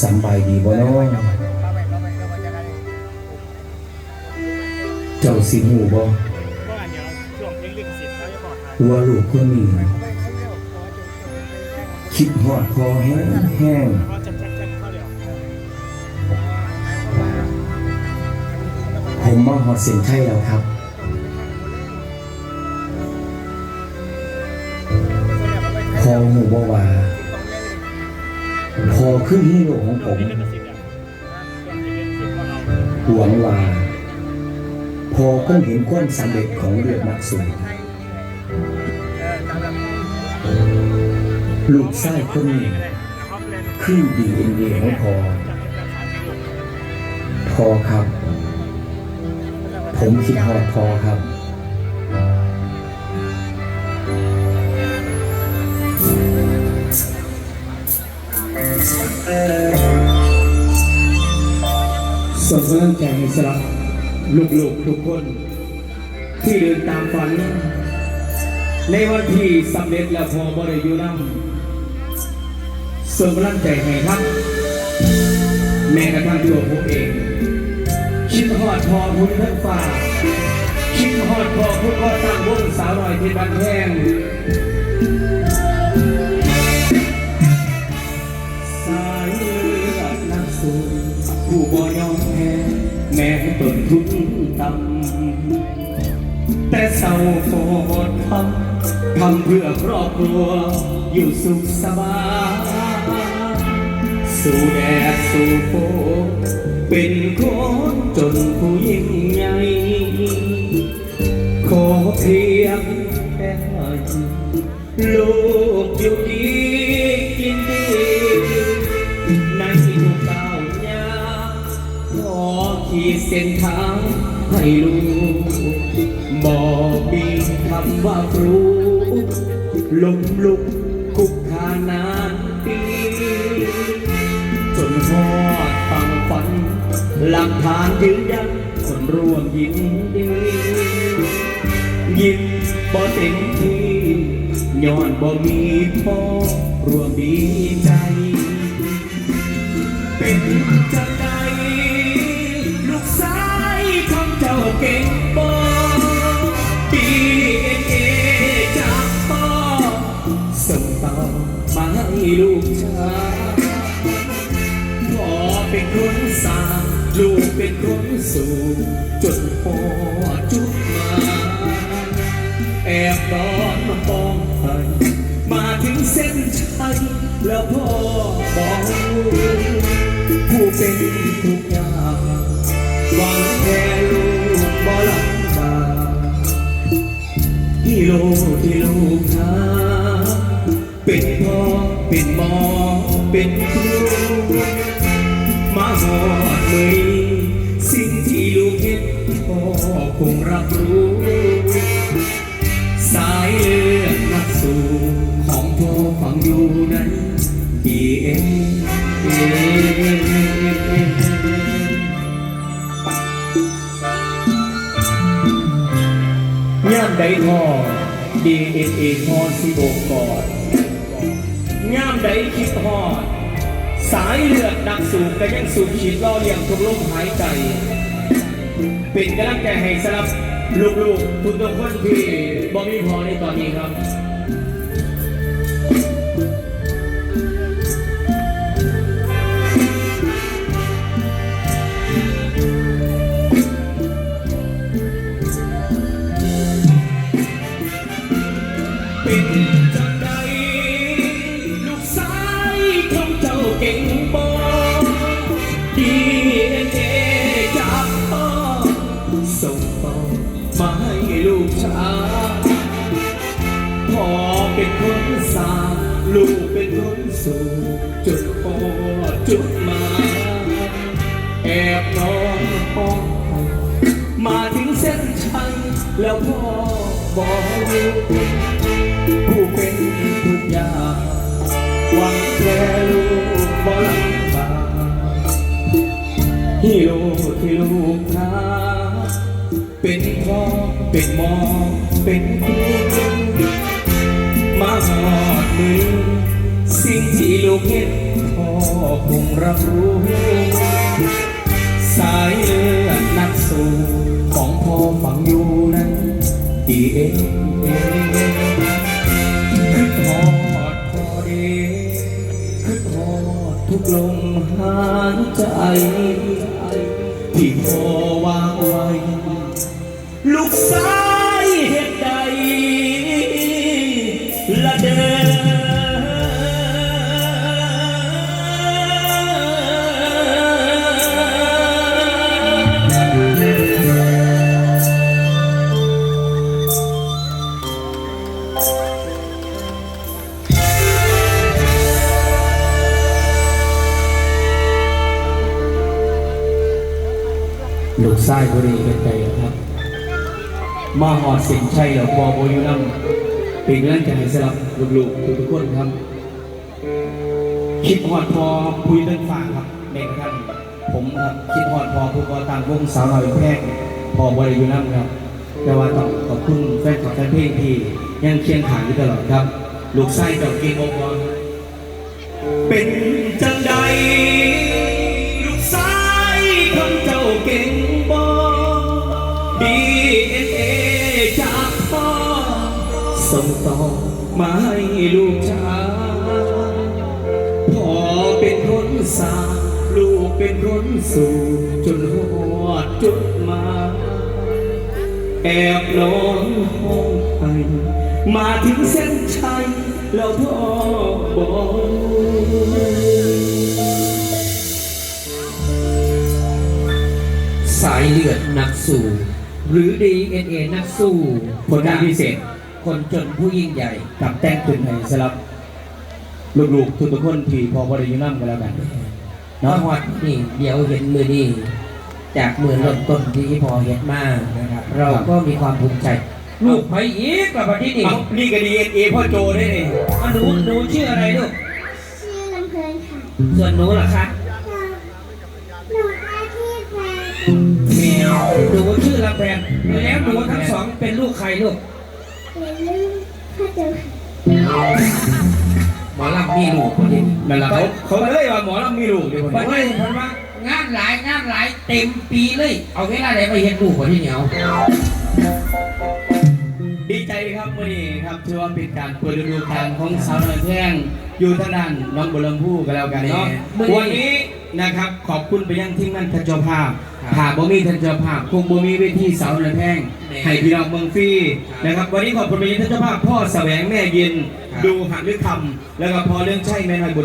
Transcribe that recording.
สำบายดีบ่น้องเจ้าสิหูบ่ก็อันเดียวช่วงเพลงลิขสิทธิ์เขาจะบอกครับว่าลูกคนนี้คิดฮอดพอแห้งแห้งผมมาฮอดเส้นชัยแล้วครับ พอหูบ่ว่า พอขึ้นฮีโร่ของผมลิขสิทธิ์อะช่วงเพลงลิขสิทธิ์ก็เหวังว่า พอคงเห็นความสำเร็จของเลือดนักสู้ลูกชายคนนี้ขาเล่นคือดีเอ็นเอของพอพอครับ ผมคิดฮอดพอครับ ส่งกำลังใจให้สำหรับลูกๆทุกคน ที่เดินตามฝัน ในวันที่สำเร็จแล้วพอบริยูนำส่งกำลังใจให้ครับ แม้กระทั่งตัวผมเอง คิดฮอดพอพุทธฟ้าคิดฮอดพอพุทธสร้างวงสาวหน่อยที่บันแห้ง ศร้าโกรทำทำเพื่อครอบครัว อยู่สุขสบายสู่แดดสู่ฝนเป็นคนจนผู้ยิ่งใหญ่ขอเพียงแค่ลูกอยู่ดีกินดีในทุกก้าวย่าขอขีดเส้นทางให้ลูก ว่าครูลมลุกคุกคานานปีจนทอดฟังฝัน หลักฐานยืนยันคนร่วมยินดียิ้มบ่เต็มที่ย้อนบ่มีพ่อร่วมดีใจ เป็นจังใดลูกชายของเจ้าเก่งบ่ เป็นคนสู่จนพ่อจุดมา แอบนอนมองไปมาถึงเส้นชัยแล้วพ่อบอกผู้เป็นทุกอย่างหวังแค่ลูกบ่ลำบากที่ลูกที่ลูกหาเป็นพ่อเป็นหมอเป็นครูมาหอดมือนี้ คงรับรู้ สายเลือดนักสู้ของพ่อฝังอยู่นั้นดีเองย่ามใดพ่อดีเอ็นเอพ่อสิโบกกอดย่ามใดคิดฮอด สายเลือดนักสูบก็ยังสูบฉีดล่อเลี้ยงทุกลมหายใจ เป็นกำลังใจให้สำหรับลูกๆทุกทุกคนที่บ่มีพอในตอนนี้ครับเป็น ลูกเป็นคนสู่จนพ่อจุดมา แอบนอนห้องมาถึงเส้นชัยแล้วพ่อบอกลูกผู้เป็นทุกอย่างหวังแค่ลูกบ่ลำบาฮีโร่ที่ลูกหาเป็นพ่อเป็นหมอเป็นครูมาหอด มือสิ่งที่ลูกเห็นพ่อคงรับรู้ สายเลือดนักสู้ของพ่อฝังอยู่นั้นดีเองคือทอดพอดีคือทอดทุกลมหายใจที่พ่อวางไว้ ลูกสายเห ลูกไส้บุรีเป็นใจครับ มาหอดสินชัยเหล่าพอโบยูน้ำเป็นเรื่องใจสำหรับลูกๆทุกๆคนครับ คิดหอดพอคุยเรื่องฝากครับแม่ครับผมครับคิดหอดพอผู้ก่อตั้งวงสาวน้อยแพร่งพอบริยูน้ำครับ แต่ว่าต้องขอบคุณแฟนคลับแฟนเพลงที่ยังเคียงขางอยู่ตลอดครับ ลูกไส้เจ้าเก่งองค์กรเป็นจังใด ลูกชายพ่อเป็นคนสาลูกเป็นคนสู่จนหอดจุดมาแอบนอนห้องไห้มาถึงเส้นชัยแล้วพ่อบอกสายเลือดนักสู้ หรือ DNA นักสู้ผลงานพิเศษ คนจนผู้ยิ่งใหญ่กับแต่งขึ้นให้สำหรับลูกๆทุกๆคนที่พอบริยุนัมกันแล้วกันเนาะเนาะฮอดนี่เดี๋ยวเห็นมือนี่จากมือเริ่มต้นที่พอเห็นมานะครับ เราก็มีความภูมิใจ ลูกไปอีกกับวันที่นี่เอานี่ก็ดีเอ็นเอพ่อโจได้นี่อะหนูหนูชื่ออะไรลูกชื่อลำเพลินค่ะส่วนหนูล่ะคะหนูอาชีพแฟนแมวหนูชื่อลำแพนแล้วหนูทั้งสองเป็นลูกใครลูก เป็นลูกพ่อเจ้าค่ะหมอลำมีลูกคนนี้นั่นแหละเขาเขาเลยว่าหมอลำมีลูกเดียวคนวันนี้นี้ผมว่างานหลายงานหลายเต็มปีเลย เอาเวลาไหนไปเห็นลูกคนที่เหนียวดีใจครับวันนี้ครับถือว่าเป็นการเปิดฤดูกาลของสาวน้อยแพร่งอยู่ทางด้านน้องบุรมพูกันแล้วกันเนาะวันนี้ นะครับ ขอบคุณไปยังทีมงานทันเจ้าภาพหากบ่มีทันเจ้าภาพคงบ่มีเวทีสาวน้อยแพร่งให้พี่น้องเมืองฟรีนะครับ วันนี้ขอบคุณไปยังท่านเจ้าภาพพ่อแสวงแม่เย็น ดูหักด้วยคำแล้วก็พอเรื่องใช่แม่น้อยบุญ